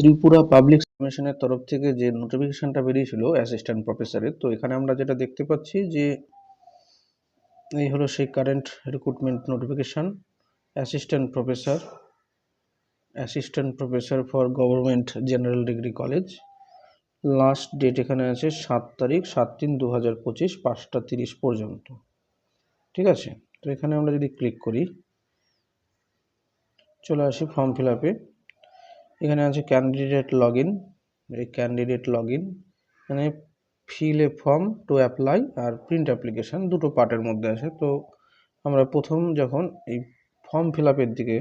Tripura public কমিশনের তরফ থেকে যে নোটিফিকেশনটা বেরিয়েছিল অ্যাসিস্ট্যান্ট প্রফেসরের তো এখানে আমরা যেটা দেখতে পাচ্ছি যে এই হলো সেই current recruitment notification assistant professor assistant professor for government general degree college last date এখানে আছে সাত তারিখ, সাত তিন দু হাজার পঁচিশ, পাঁচটা তিরিশ পর্যন্ত। ঠিক আছে? তো এখানে আমরা যদি ক্লিক করি, চলে আসি ফর্ম ফিল আপে এখানে আছে ক্যান্ডিডেট লগ ইন এই ক্যান্ডিডেট লগ ইন এখানে fill a form to apply R print application দুটো পার্টের মধ্যে আছে। তো আমরা প্রথম যখন এই ফর্ম ফিল আপের দিকে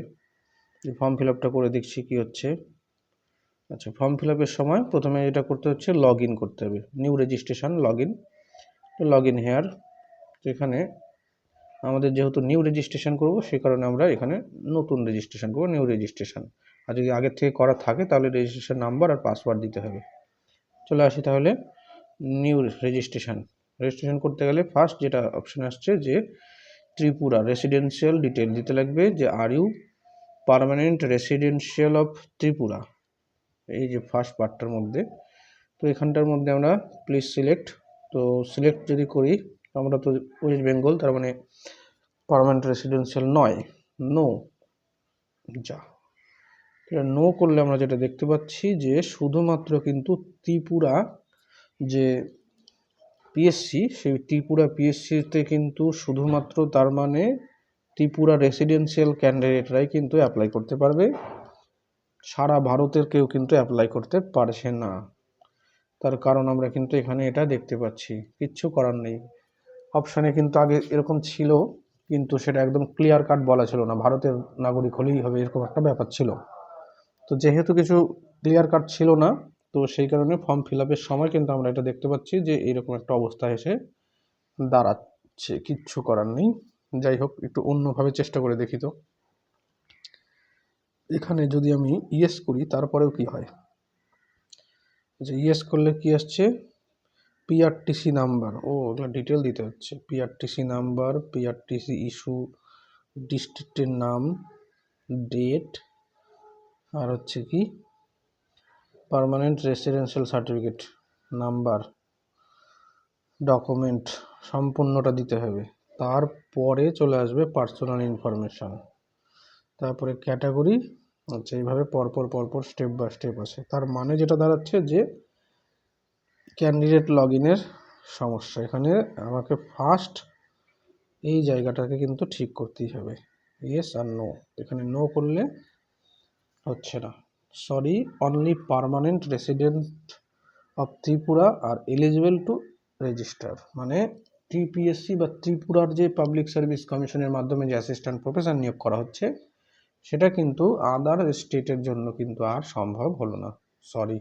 ফর্ম ফিল আপটা করে দেখছি কী হচ্ছে। আচ্ছা ফর্ম ফিল আপের সময় প্রথমে এটা করতে হচ্ছে লগ ইন করতে হবে। নিউ রেজিস্ট্রেশন লগ ইন তো লগ ইন হেয়ার এখানে আমাদের যেহেতু নিউ রেজিস্ট্রেশন করব সেই কারণে আমরা এখানে নতুন রেজিস্ট্রেশন করব নিউ রেজিস্ট্রেশন আর যদি আগের থেকে করা থাকে তাহলে রেজিস্ট্রেশন নাম্বার আর পাসওয়ার্ড দিতে হবে। চলে আসি তাহলে নিউ রেজিস্ট্রেশন রেজিস্ট্রেশন করতে গেলে ফার্স্ট যেটা অপশন আসছে যে ত্রিপুরা রেসিডেন্সিয়াল ডিটেল দিতে লাগবে যে are you permanent residential of Tripura? এই যে ফার্স্ট পার্টটার মধ্যে। তো এখানটার মধ্যে আমরা প্লিজ সিলেক্ট তো সিলেক্ট যদি করি, আমরা তো ওয়েস্ট বেঙ্গল তার মানে পারমানেন্ট রেসিডেন্সিয়াল নয়। নো যা। এটা নো করলে আমরা যেটা দেখতে পাচ্ছি যে শুধুমাত্র কিন্তু ত্রিপুরা যে পিএসসি সেই ত্রিপুরা পিএসসিতে কিন্তু শুধুমাত্র তার মানে ত্রিপুরা রেসিডেন্সিয়াল ক্যান্ডিডেটরাই কিন্তু অ্যাপ্লাই করতে পারবে। সারা ভারতের কেউ কিন্তু অ্যাপ্লাই করতে পারছে না। তার কারণ আমরা কিন্তু এখানে এটা দেখতে পাচ্ছি। কিচ্ছু করার নেই। অপশানে কিন্তু আগে এরকম ছিল, কিন্তু সেটা একদম ক্লিয়ার কাট বলা ছিল না। ভারতের নাগরিক হলেই হবে, এরকম একটা ব্যাপার ছিল। তো যেহেতু কিছু ক্লিয়ার কাট ছিল না, তো সেই কারণে ফর্ম ফিল আপের সময় কিন্তু আমরা এটা দেখতে পাচ্ছি যে এইরকম একটা অবস্থা এসে দাঁড়াচ্ছে, কিচ্ছু করার নেই। যাই হোক, একটু অন্যভাবে চেষ্টা করে দেখি তো। এখানে যদি আমি ইয়েস করি, তারপরেও কি হয়? যে ইয়েস করলে কি আসছে? পিআরটিসি নাম্বার ও ওগুলো ডিটেল দিতে হচ্ছে। পিআরটিসি নাম্বার পিআরটিসি ইস্যু ডিস্ট্রিক্টের নাম ডেট আর হচ্ছে কি permanent residential certificate number document সম্পূর্ণটা দিতে হবে। তারপরে চলে আসবে পার্সোনাল ইনফরমেশান তারপরে ক্যাটাগরি আচ্ছা এইভাবে পরপর পরপর স্টেপ বাই স্টেপ আছে তার মানে যেটা দাঁড়াচ্ছে যে ক্যান্ডিডেট লগ ইনের সমস্যা। এখানে আমাকে ফার্স্ট এই জায়গাটাকে কিন্তু ঠিক করতেই হবে। ইয়েস আর নো এখানে নো করলে হচ্ছে না। Sorry only permanent resident of Tripura are eligible to register মানে টিপিএসসি বা ত্রিপুরার যে পাবলিক সার্ভিস কমিশনের মাধ্যমে যে অ্যাসিস্ট্যান্ট প্রফেসর নিয়োগ করা হচ্ছে, সেটা কিন্তু আদার স্টেটের জন্য কিন্তু আর সম্ভব হলো না। সরি